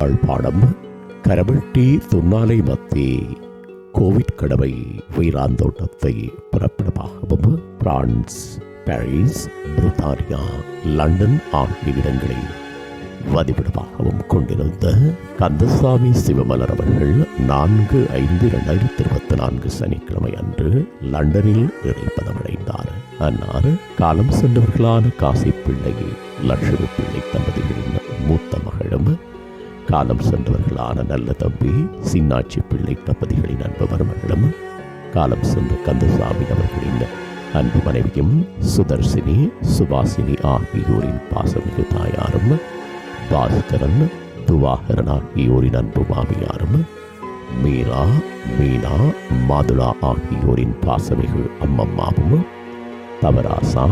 யாழ்ப்பாணம் கரவெட்டி துன்னாலை மத்தி கோவிட் கடவை வீராந்தோட்டத்தை பிறப்பிடமாகவும் பிரான்ஸ் பாரிஸ் பிரித்தானியா லண்டன் ஆகிய இடங்களை வதிவிடமாகவும் கொண்டிருந்த கந்தசாமி சிவமலர் அவர்கள் நான்கு ஐந்து இரண்டாயிரத்தி இருபத்தி நான்கு சனிக்கிழமை அன்று லண்டனில் இறைப்பதமடைந்தார். அன்னார் காலம் சென்றவர்களான காசி பிள்ளை லட்சுமி பிள்ளை தம்பதிகளின் மூத்த மகளும் காலம் சென்றவர்களான நல்ல தம்பி சின்னாட்சி பிள்ளை தம்பதிகளின் அன்பு மருமகளும் காலம் சென்ற கந்தசாமி அவர்களின் அன்பு மனைவியும் சுதர்சினி சுபாசினி ஆகியோரின் பாசமிகு தாயாரும் பாஸ்கரன் துவாகரன் ஆகியோரின் அன்பு மாமியாரும் மீரா மீனா மாதுளா ஆகியோரின் பாசமிகு அம்மம்மாவும் தவராசா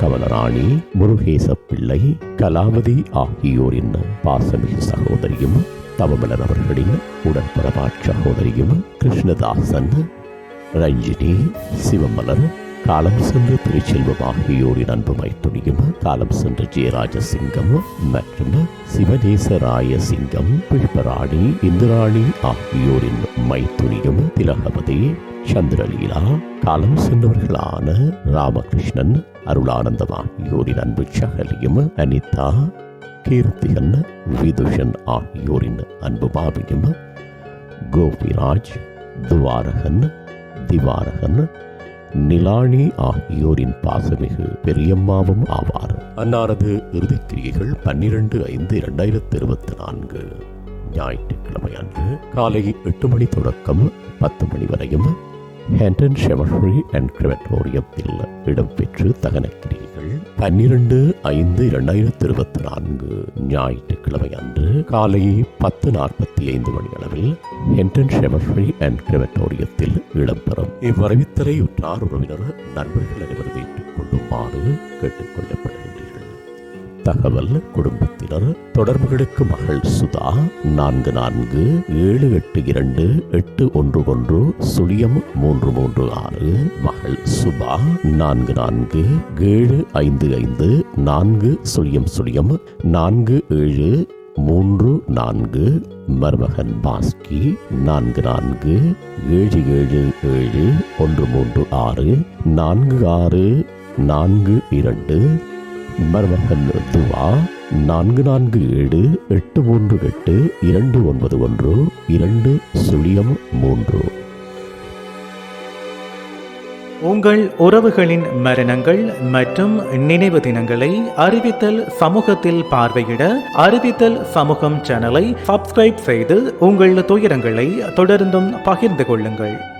கவலராணி முருகேச பிள்ளை கலாவதி ஆகியோரின் பாசமிகு சகோதரியும் தவமலர் அவர்களின் உடன்பரமா சகோதரியும் கிருஷ்ணதாசன் ரஞ்சினி சிவமலர் காலம் சென்ற திருச்செல்வம் ஆகியோரின் அன்பு மைத்துணியும் காலம் சென்ற ஜெயராஜ சிங்கம் மற்றும் சிவநேசராய சிங்கம் புஷ்பராணி இந்திராணி ஆகியோரின் மைத்துணியும் திலகவதி சந்திரலீலா காலம் சென்றவர்களான ராமகிருஷ்ணன் அருளானந்தவான். யோரின் அன்பு சகலியும் அனிதா கீர்த்திகன் விதுஷன் ஆகியோரின் அன்பு பாபியும் கோபிராஜ் துவாரகன் திவாரகன் நிலானி ஆகியோரின் பாசமிகு பெரியம்மாவும் ஆவார். அன்னாரது இறுதிக்கிரியைகள் பன்னிரண்டு ஐந்து இரண்டாயிரத்தி இருபத்தி நான்கு. ஞாயிற்றுக்கிழமை அன்று காலை எட்டு மணி தொடக்கம் பத்து மணி வரையும் ஹேண்டன் ஷெவர்ரி அண்ட் கிரெமட்டோரியத்தில் இடம்பெற்று தகனக்கிரியைகள் பன்னிரண்டு ஐந்து இரண்டாயிரத்தி இருபத்தி நான்கு ஞாயிற்றுக்கிழமை அன்று காலை பத்து நாற்பத்தி ஐந்து மணி அளவில் ஹென்டன் ஷெவர்ரி அண்ட் கிரெமட்டோரியத்தில் இடம்பெறும். இவ்வரவித்தலை உற்றார் உறவினர் நண்பர்கள் அனைவரும் ஏற்றுக்கொள்ளுமாறு கேட்டுக்கொள்ளப்படும் தகவல் குடும்பத்தினர் தொடர்புகளுக்கு மகள் சுதா நான்கு நான்கு ஏழு எட்டு இரண்டு எட்டு ஒன்று ஒன்று சுழியம் மூன்று மூன்று ஆறு மகள் சுபா நான்கு நான்கு ஏழு ஐந்து ஐந்து நான்கு சுழியம் சுழியம் நான்கு ஏழு மூன்று நான்கு மருமகன் பாஸ்கி நான்கு நான்கு ஏழு ஏழு ஏழு ஒன்று மூன்று ஆறு நான்கு ஆறு நான்கு இரண்டு மருமகன் துவா நான்கு நான்கு ஏழு எட்டு மூன்று எட்டு இரண்டு ஒன்பது ஒன்று இரண்டு சுழியம் மூன்று. உங்கள் உறவுகளின் மரணங்கள் மற்றும் நினைவு தினங்களை அறிவித்தல் சமூகத்தில் பார்வையிட அறிவித்தல் சமூகம் சேனலை சப்ஸ்கிரைப் செய்து உங்கள் துயரங்களை தொடர்ந்தும் பகிர்ந்து கொள்ளுங்கள்.